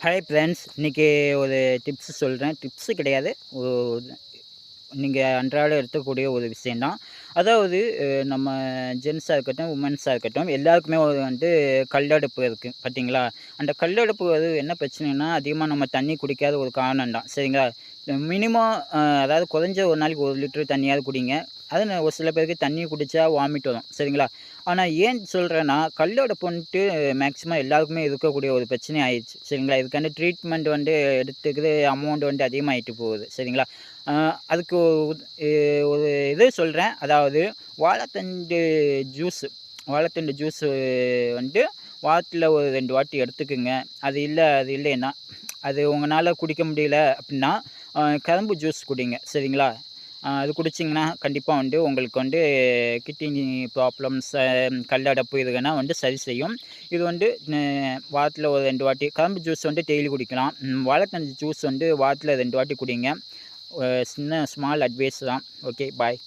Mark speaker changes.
Speaker 1: Hi friends இன்றைக்கி ஒரு tips சொல்கிறேன் டிப்ஸு கிடையாது. நீங்கள் அன்றாடம் எடுக்கக்கூடிய ஒரு விஷயந்தான் அதாவது நம்ம ஜென்ஸாக இருக்கட்டும் உமன்ஸாக இருக்கட்டும் எல்லாருக்குமே ஒரு வந்து கல்லடுப்பு இருக்குது பார்த்தீங்களா அந்த கல்லடுப்பு அது என்ன பிரச்சனைனா அதிகமாக நம்ம தண்ணி குடிக்காத ஒரு காரணம் தான் சரிங்களா? மினிமம் அதாவது குறைஞ்ச ஒரு நாளைக்கு ஒரு லிட்டர் தண்ணியாவது குடிங்க. அது ஒரு சில பேருக்கு தண்ணி குடித்தா வாமிட் வரும். சரிங்களா? ஆனால் ஏன் சொல்கிறேன்னா கல்லோட பொண்ணுட்டு மேக்ஸிமம் எல்லாருக்குமே இருக்கக்கூடிய ஒரு பிரச்சனை ஆயிடுச்சு. சரிங்களா? இதுக்கான ட்ரீட்மெண்ட் வந்து எடுத்துக்கிறது அமௌண்ட் வந்து அதிகமாகிட்டு போகுது. சரிங்களா? அதுக்கு ஒரு இது சொல்கிறேன் அதாவது வாழைத்தண்டு ஜூஸு வாழைத்தண்டு ஜூஸு வந்துட்டு வாரத்தில் ஒரு ரெண்டு வாட்டி எடுத்துக்குங்க. அது இல்லை அது இல்லைன்னா அது உங்களால் குடிக்க முடியல அப்படின்னா கரும்பு ஜூஸ் குடிங்க சரிங்களா? அது குடிச்சிங்கன்னா கண்டிப்பாக வந்து உங்களுக்கு வந்து கிட்னி ப்ராப்ளம்ஸ் கல்லடப்பு இதுனா வந்து சரி செய்யும். இது வந்து வாரத்தில் ஒரு ரெண்டு வாட்டி கரும்பு ஜூஸ் வந்து டெய்லி குடிக்கலாம். ம், ஜூஸ் வந்து வாரத்தில் ரெண்டு வாட்டி குடிங்க. சின்ன ஸ்மால் அட்வைஸ் தான். Okay bye